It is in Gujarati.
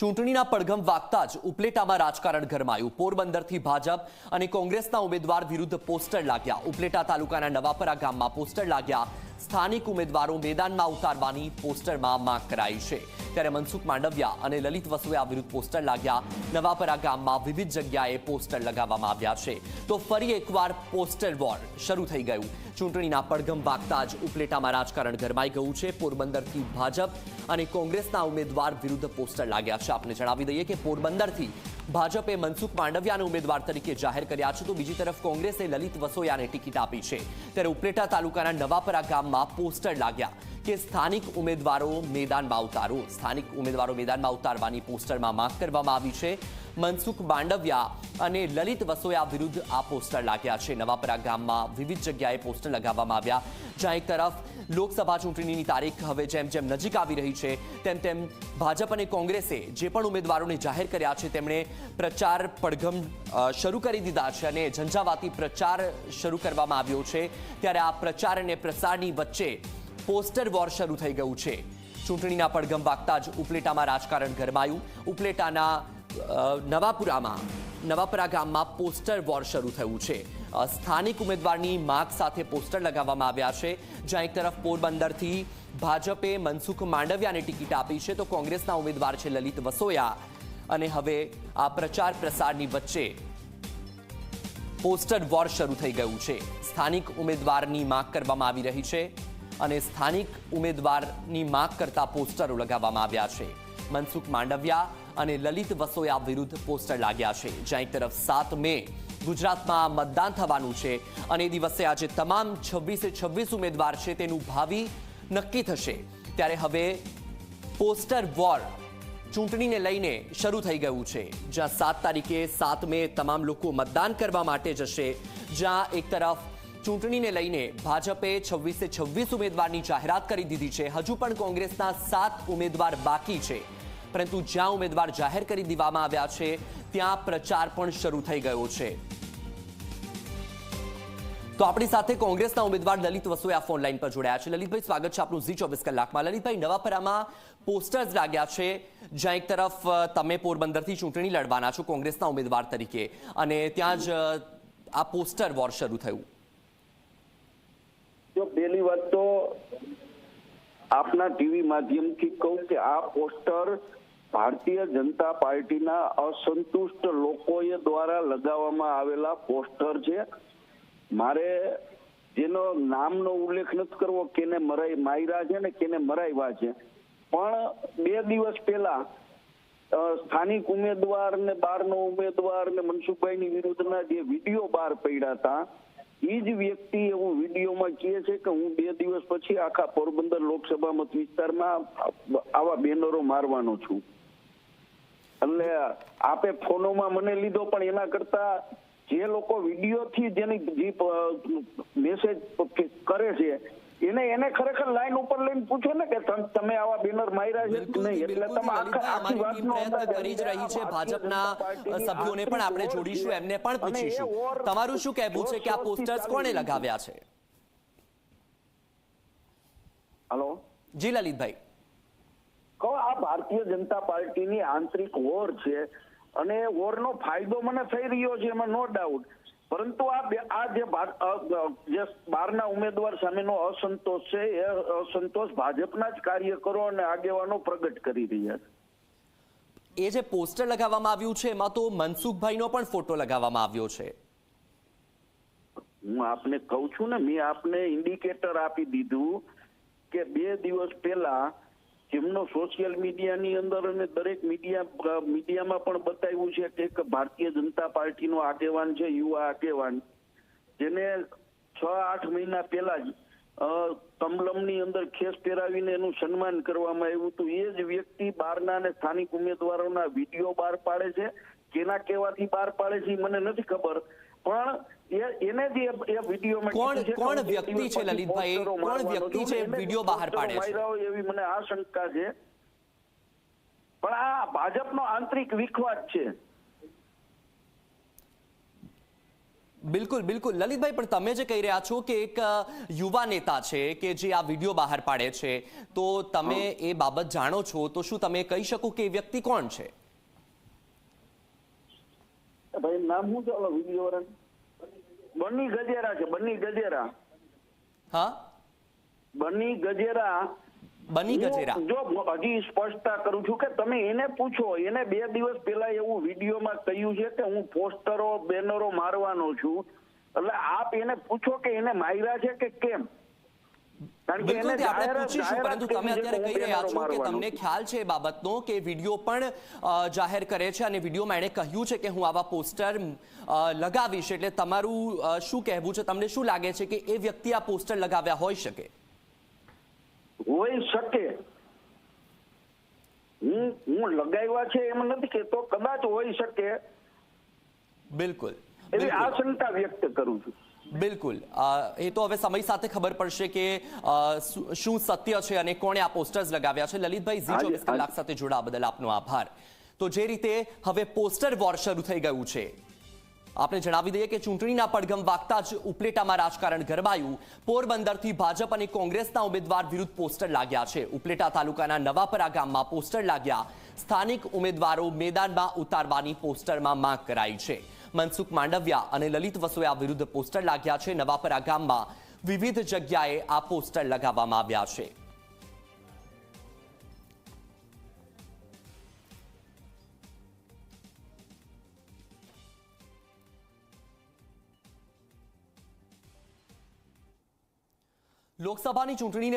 ચૂંટણીના પડઘમ વાગતા જ ઉપલેટામાં રાજકારણ ગરમાયું. પોરબંદરથી ભાજપ અને કોંગ્રેસના ઉમેદવાર વિરુદ્ધ પોસ્ટર લાગ્યા. ઉપલેટા તાલુકાના નવાપરા ગામમાં પોસ્ટર લાગ્યા. સ્થાનિક ઉમેદવારો મેદાનમાં ઉતારવાની પોસ્ટરમાં માંગ કરાઈ છે. ત્યારે મનસુખ માંડવિયા અને લલિત વસોયા વિરુદ્ધ પોસ્ટર લાગ્યા. નવાપરા ગામમાં વિવિધ જગ્યાએ પોસ્ટર લગાવવામાં આવ્યા છે. તો ફરી એકવાર પોસ્ટર વોર શરૂ થઈ ગયું. ચૂંટણીના પડઘમ વાગતા જ ઉપલેટામાં રાજકારણ ગરમાઈ ગયું છે. પોરબંદરથી ભાજપ અને કોંગ્રેસના ઉમેદવાર વિરુદ્ધ પોસ્ટર લાગ્યા છે. આપને જણાવી દઈએ કે પોરબંદરથી ભાજપે મનસુખ માંડવિયાને ઉમેદવાર તરીકે જાહેર કર્યા છે તો બીજી તરફ કોંગ્રેસે લલિત વસોયાને ટિકિટ આપી છે. ત્યારે ઉપલેટા તાલુકાના નવાપરા ગામમાં પોસ્ટર લાગ્યા. કે સ્થાનિક ઉમેદવારો મેદાનમાં ઉતારો. સ્થાનિક ઉમેદવારો મેદાનમાં ઉતારવાની પોસ્ટરમાં માંગ કરવામાં આવી છે. મનસુખ માંડવિયા અને લલિત વસોયા વિરુદ્ધ આ પોસ્ટર લાગ્યા છે. નવાપરા ગામમાં વિવિધ જગ્યાએ પોસ્ટર લગાવવામાં આવ્યા. જ્યાં એક તરફ લોકસભા ચૂંટણીની તારીખ હવે જેમ જેમ નજીક આવી રહી છે, તેમ તેમ ભાજપ અને કોંગ્રેસે જે પણ ઉમેદવારોને જાહેર કર્યા છે, તેમણે પ્રચાર પડઘમ શરૂ કરી દીધા છે અને ઝંઝાવાતી પ્રચાર શરૂ કરવામાં આવ્યો છે. ત્યારે આ પ્રચાર અને પ્રસારની વચ્ચે પોસ્ટર વોર શરૂ થઈ ગયું છે. ચૂંટણીના પડઘમ વાગતા જ ઉપલેટામાં રાજકારણ ગરમાયું. ઉપલેટાના નવાપુરામાં, નવાપુરા ગામમાં પોસ્ટર વોર શરૂ થયું છે. સ્થાનિક ઉમેદવારની માગ સાથે પોસ્ટર લગાવવામાં આવ્યા છે. જ્યાં એક તરફ પોરબંદરથી ભાજપે મનસુખ માંડવિયાને ટિકિટ આપી છે, તો કોંગ્રેસના ઉમેદવાર છે લલિત વસોયા. અને હવે આ પ્રચાર પ્રસારની વચ્ચે પોસ્ટર વોર શરૂ થઈ ગયું છે. સ્થાનિક ઉમેદવારની માગ કરવામાં આવી રહી છે. અને સ્થાનિક ઉમેદવારની માગ કરતા પોસ્ટરો લગાવવામાં આવ્યા છે. મનસુખ માંડવિયા અને લલિત વસોયા વિરુદ્ધ પોસ્ટર લાગ્યા છે. જ્યાં એક તરફ સાત મે ગુજરાતમાં મતદાન થવાનું છે અને એ દિવસે આજે તમામ છવ્વીસે છવ્વીસ ઉમેદવાર છે તેનું ભાવિ નક્કી થશે. ત્યારે હવે પોસ્ટર વોર ચૂંટણીને લઈને શરૂ થઈ ગયું છે. જ્યાં સાત તારીખે સાત મે તમામ લોકો મતદાન કરવા માટે જશે. જ્યાં એક તરફ ચૂંટણીને લઈને ભાજપે છવ્વીસે છવ્વીસ ઉમેદવારની જાહેરાત કરી દીધી છે. હજુ પણ કોંગ્રેસના સાત ઉમેદવાર બાકી છે. પરંતુ જ્યાં ઉમેદવાર જાહેર કરી દેવામાં આવ્યા છે, ત્યાં પ્રચાર પણ શરૂ થઈ ગયો છે. તો આપણી સાથે કોંગ્રેસના ઉમેદવાર લલિત વસોયા ફોન લાઈન પર જોડાયા છે. લલિતભાઈ, સ્વાગત છે આપનું ઝી ચોવીસ કલાકમાં. લલિતભાઈ, નવાપરામાં પોસ્ટર્સ લાગ્યા છે, જ્યાં એક તરફ તમે પોરબંદરથી ચૂંટણી લડવાના છો કોંગ્રેસના ઉમેદવાર તરીકે. અને ત્યાં જ આ પોસ્ટર વોર શરૂ થયું. જો પહેલી વાત તો આપના ટીવી માધ્યમથી કહું કે આ પોસ્ટર ભારતીય જનતા પાર્ટીના અસંતુષ્ટ લોકોએ દ્વારા લગાવવામાં આવેલા પોસ્ટર છે. મારે જેનો નામનો ઉલ્લેખ નથી કરવો કેને મરાઈ માયરા છે ને કેને મરાવ્યા છે. પણ બે દિવસ પહેલા સ્થાનિક ઉમેદવાર ને બહારનો ઉમેદવાર ને મનસુખભાઈની વિરુદ્ધના જે વીડિયો બહાર પડ્યા હતા એ જ વ્યક્તિ એવું વિડીયોમાં કહે છે કે હું બે દિવસ પછી આખા પોરબંદર લોકસભા મત વિસ્તારમાં આવા બેનરો મારવાનો છું. એટલે આપે ફોનોમાં મને લીધો, પણ એના કરતા જે લોકો વિડીયોથી જેની જે મેસેજ કરે છે એને એને ખરેખર લાઈન ઉપર લઈને પૂછો ને કે તમે આવા બેનર માર્યા છે કે નહીં? એટલે તમે આખા આખી વાતનો અંદાજ કરી જ રહી છે. ભાજપના સભ્યોને પણ આપણે જોડીશું એમને પણ પૂછીશું. તમારું શું કહેવું છે કે આ પોસ્ટર્સ કોણે. લગાવ્યા છે? હલો? જી લલિતભાઈ. કહો આ ભારતીય જનતા પાર્ટીની આંતરિક વોર છે અને વોરનો ફાયદો મને થઈ રહ્યો છે એમાં નો ડાઉટ પરંતુ આ બે- આ જે જે બહારના ઉમેદવાર સામેનો અસંતોષ છે એ અસંતોષ ભાજપના જ કાર્યકરો અને આગેવાનો પ્રગટ કરી રહ્યા છે. એ જે પોસ્ટર લગાવવામાં આવ્યું છે એમાં તો મનસુખભાઈનો પણ ફોટો લગાવવામાં આવ્યો છે. હું આપને કહું છું ને મેં આપને ઇન્ડિકેટર આપી દીધું કે બે દિવસ પહેલા જેમનો સોશિયલ મીડિયાની અંદર અને દરેક મીડિયા મીડિયામાં પણ બતાવ્યું છે કે એક ભારતીય જનતા પાર્ટીનો આગેવાન છે, યુવા આગેવાન. જેને છ, આઠ મહિના પહેલા જ કમલમની અંદર ખેસ પહેરાવીને એનું સન્માન કરવામાં આવ્યું હતું. એ જ વ્યક્તિ બહારના અને સ્થાનિક ઉમેદવારોના વીડિયો બહાર પાડે છે. કેના કહેવાથી બહાર પાડે છે મને નથી ખબર. પણ એને જે એ- વિડીયોમાં કોણ- કોણ વ્યક્તિ છે લલિતભાઈ? કોણ વ્યક્તિ છે વીડિયો બહાર પાડે છે? એવી મને આશંકા છે. પણ આ ભાજપનો આંતરિક વિખવાદ છે. બિલકુલ બિલકુલ. લલિતભાઈ પણ તમે જે કહી રહ્યા છો કે એક યુવા નેતા છે કે જે આ વીડિયો બહાર પાડે છે તો તમે એ બાબત જાણો છો તો શું તમે કહી શકો કે એ વ્યક્તિ કોણ છે? ભાઈ નામ શું ચાલો વીડિયો વાળા બની ગજેરા છે બની ગજેરા. હા? બની ગજેરા. બની ગજેરા. જો હજી સ્પષ્ટતા કરું છું કે તમે એને પૂછો એને બે દિવસ પહેલા એવું વિડીયોમાં કહ્યું છે કે હું પોસ્ટરો બેનરો મારવાનો છું. એટલે આપ એને પૂછો કે એને માર્યા છે કે કેમ? બિલકુલ આપણે પૂછીશું પરંતુ તમે અત્યારે કહી રહ્યા છો કે તમને ખ્યાલ છે એ બાબતનો કે વીડિયો પણ જાહેર કરે છે અને વિડીયોમાં એણે કહ્યું છે કે હું આવા પોસ્ટર લગાવીશ એટલે તમારું શું કહેવું છે? તમને શું લાગે છે કે એ વ્યક્તિ આ પોસ્ટર લગાવ્યા હોઈ શકે? હોઈ શકે. હું હું લગાવ્યા છે એમ નથી કેતો કદાચ હોઈ શકે. બિલકુલ. એવી. આશંકા વ્યક્ત કરું છું. બિલકુલ. એ તો હવે સમય સાથે ખબર પડશે કે શું સત્ય છે અને કોણે આ પોસ્ટર્સ લગાવ્યા છે. લલિતભાઈ ઝી ચોવીસ કલાક સાથે જોડાવા બદલ આપનો આભાર. તો જે રીતે હવે પોસ્ટર વોર શરૂ થઈ ગયું છે આપણે જણાવી દઈએ કે ચૂંટણીના પડઘમ વાગતા જ ઉપલેટામાં રાજકારણ ગરમાયું પોરબંદરથી ભાજપ અને કોંગ્રેસના ઉમેદવાર વિરુદ્ધ પોસ્ટર લાગ્યા છે. ઉપલેટા તાલુકાના નવાપરા ગામમાં પોસ્ટર લાગ્યા. સ્થાનિક ઉમેદવારો મેદાનમાં ઉતારવાની પોસ્ટરમાં માંગ કરાઈ છે. મનસુખ માંડવિયા અને લલિત વસોયા વિરુદ્ધ પોસ્ટર લાગ્યા છે નવાપરા ગામમાં. વિવિધ જગ્યાએ આ પોસ્ટર લગાવવામાં આવ્યા છે. લોકસભાની ચૂંટણીને